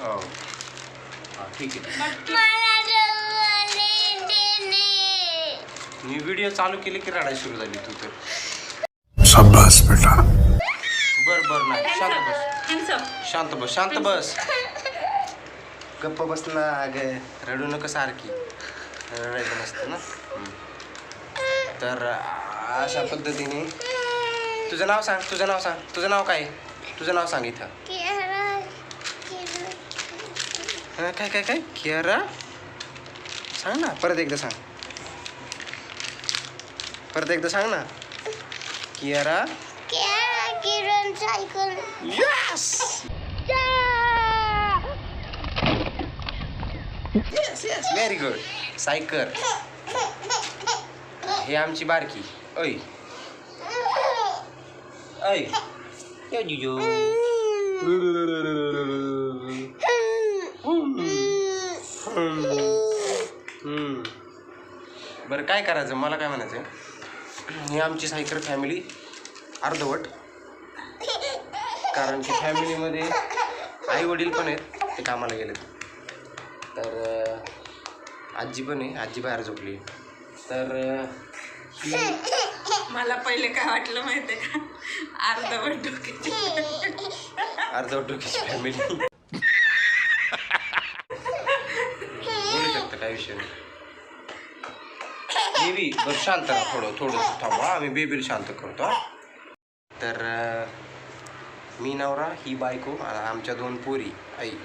हो. हा ठीक आहे. मी व्हिडिओ चालू केले की रडायला सुरू झाली तू तर. शाबाश बेटा. बर बर नाही. शांत बस. शांत बस शांत बस. गप्प बस ना अगं. रडू नको सारखी. रडायचं नसतं ना. हम्म. तर अशा पद्धतीने. तुझं नाव सांग तुझं नाव सांग. तुझं नाव काय? आहे? तुझं नाव सांग इथं. हं, काय काय काय? कियारा? सांग ना परत एकदा सांग. परत एकदा सांग ना. Kiara? Kiran cycle yes yes yes very good Saykar हे आमची बारकी. ऐ ऐ जिजू. हम्म. बरं काय करायचं? मला काय म्हणायचं ही आमची सायकर फॅमिली अर्धवट. कारण की फॅमिलीमध्ये आई वडील पण आहेत ते कामाला गेलेत. तर आजी पण आहे आजी बाहेर झोपली तर ही मला पहिले काय वाटलं माहितीये का? अर्धवट डोक्याची अर्धवट डोक्याची फॅमिली बोलू शकतं काय विषय बेबी बरं शांत राहा थोडं थोडं थांबा. आम्ही बेबीला शांत करतो हा. तर अं, मी नवरा ही बायको आणि आमच्या दोन पोरी आई. हं.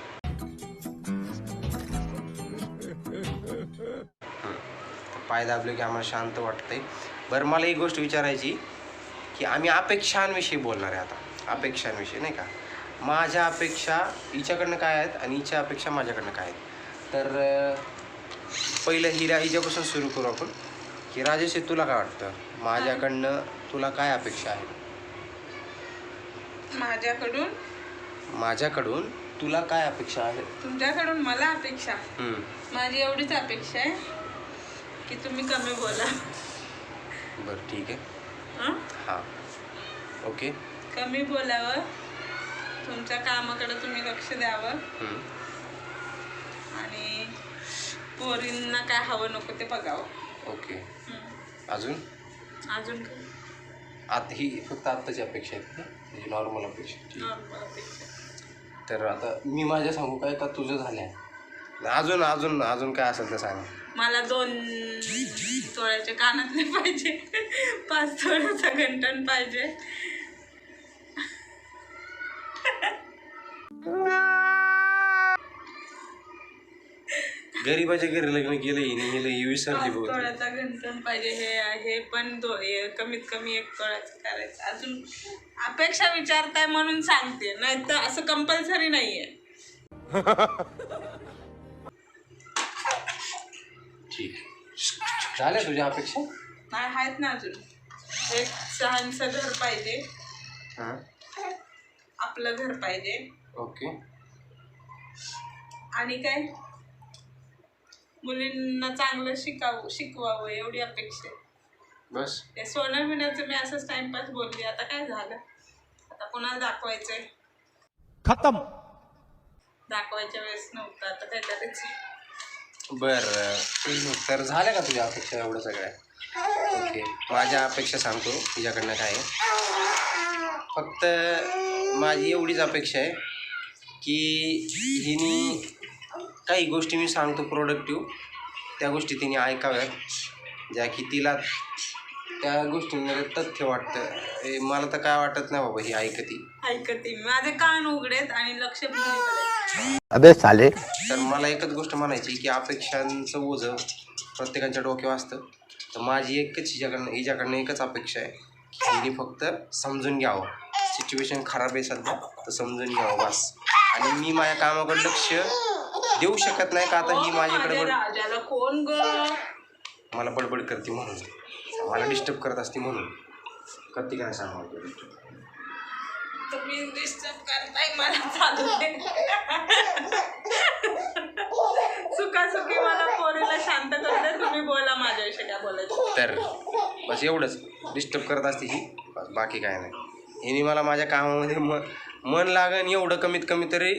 तर पाय दाबले की आम्हाला शांत वाटतंय. बरं मला एक गोष्ट विचारायची की आम्ही अपेक्षांविषयी बोलणार आहे आता. अपेक्षांविषयी नाही का? माझ्या अपेक्षा हिच्याकडनं काय आहेत आणि हिच्या अपेक्षा माझ्याकडनं काय आहेत? तर अं, पहिलं हिरा हिच्यापासून सुरू करू आपण. की राजेश तुला काय वाटतं? माझ्याकडनं तुला काय अपेक्षा आहे? माझ्याकडून? माझ्याकडून तुला काय अपेक्षा आहे? तुमच्याकडून मला अपेक्षा. माझी एवढीच अपेक्षा आहे की तुम्ही कमी बोला. बरं ठीक आहे. हं? हां. ओके. कमी बोलावं. तुमच्या कामाकडे तुम्ही लक्ष द्यावं. आणि पोरींना काय हवं नको ते बघावं. ओके. अजून? अजून काय? आता ही फक्त आत्ताची अपेक्षा आहेत का म्हणजे नॉर्मल अपेक्षा. ठीक आहे. नॉर्मल अपेक्षा. तर आता मी माझ्या सांगू काय का तुझं झाल्या? अजून अजून अजून काय असेल तर सांग. मला दोन तोळ्याचे कानातले पाहिजे. पाच तोळ्याचा घंटण पाहिजे. गरीबाच्या घरी लग्न केलं हिने हिला ही विसरली पाच बहुत तोळ्याचा घंटण पाहिजे हे आहे पण हे कमीत कमी एक तोळ्याचं करायचं. अजून अपेक्षा विचारताय म्हणून सांगते नाही तर असं कंपल्सरी नाहीये. ठीक झाल्या तुझ्या अपेक्षा? नाही आहेत ना अजून. एक सहांचं घर पाहिजे. हां. आपलं घर पाहिजे. ओके. आणि काय? मुलींना चांगलं शिकावं शिकवावं एवढी अपेक्षा आहे. बस. ते सोनं बिण्याचं मी असंच टाइमपास बोलली आता काय झालं? आता कोणाला दाखवायचंय? खत्म. दाखवायच्या वेळेस नव्हतं आता काय करायचं? बरं तर झाल्या का तुझ्या अपेक्षा एवढं सगळ्या? ओके माझ्या अपेक्षा सांगतो तुझ्याकडनं काय आहे. फक्त माझी एवढीच अपेक्षा आहे की हिनी काही गोष्टी मी सांगतो प्रोडक्टिव्ह त्या गोष्टी तिने ऐकाव्यात. ज्या की तिला त्या गोष्टींमध्ये तथ्य वाटतं. ए, मला तर काय वाटत नाही बाबा ही ऐकती. ऐकते. मी. माझे कान उघडेत आणि लक्ष. अबे साले. तर मला एकच गोष्ट म्हणायची की अपेक्षांचं ओझं प्रत्येकाच्या डोक्यावर असतं. तर माझी एकच हिच्याकडनं हिच्याकडनं एकच अपेक्षा आहे की हिने फक्त समजून घ्यावं. सिच्युएशन खराब आहे सध्या तर समजून घ्यावं बस. आणि मी माझ्या कामाकडे लक्ष देऊ शकत नाही का? आता ही माझ्याकडे माझ्या बड- राजाला कोण ग? मला बडबड करते म्हणून. मला डिस्टर्ब करत असते म्हणून. करते काय सांगा तुम्ही डिस्टर्ब करताय मला चालू दे. सुखासुखी मला पोरीला शांत करते तुम्ही बोला माझ्याविषयी काय बोलायचं. तर बस एवढंच. डिस्टर्ब करत असते ही. बस बाकी काय नाही. हिने मला माझ्या कामामध्ये म मन लागन एवढं कमीत कमी तरी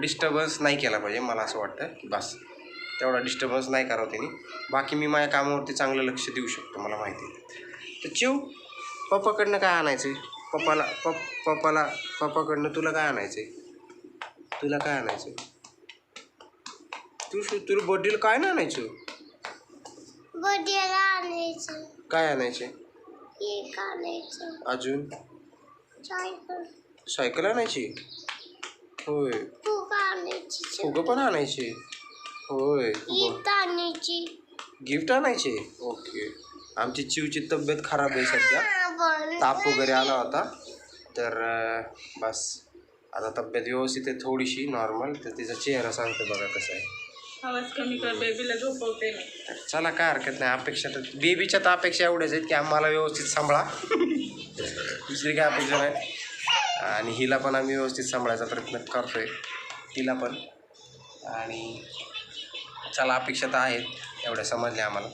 डिस्टर्बन्स नाही केला पाहिजे मला असं वाटतं. की बस. तेवढा डिस्टर्बन्स नाही करावं त्यांनी. बाकी मी माझ्या कामावरती चांगलं लक्ष देऊ शकतो मला माहिती आहे. तर चिव पप्पाकडनं काय आणायचं? पप्पाला पप पप्पाला पप्पाकडनं तुला काय आणायचं तुला काय आणायचं तू तुला बर्थडेला काय नाही आणायचं? बड्डेला आणायचं. काय आणायचे केक आणायचं. अजून? सायकल आणायची? होय. फुगा आणायची फुगं पण आणायचे? होय. आणायची. गिफ्ट आणायचे? ओके. आमची चिवची तब्येत खराब आहे सध्या. ताप वगैरे आला होता. तर बस. आता तब्येत व्यवस्थित आहे थोडीशी नॉर्मल तर तिचा चेहरा सांगतो बघा कसा आहे. आवाज कमी कर बेबीला झोपवते मी. तर चला काय हरकत नाही. अपेक्षा तर बेबीच्या तर अपेक्षा एवढ्याच आहेत की आम्हाला व्यवस्थित सांभाळा. दुसरी काय अपेक्षा नाही. आणि हिला पण आम्ही व्यवस्थित सांभाळायचा प्रयत्न करतोय. तिला पण. आणि चला अपेक्षा तर आहेत एवढ्या समजल्या आम्हाला.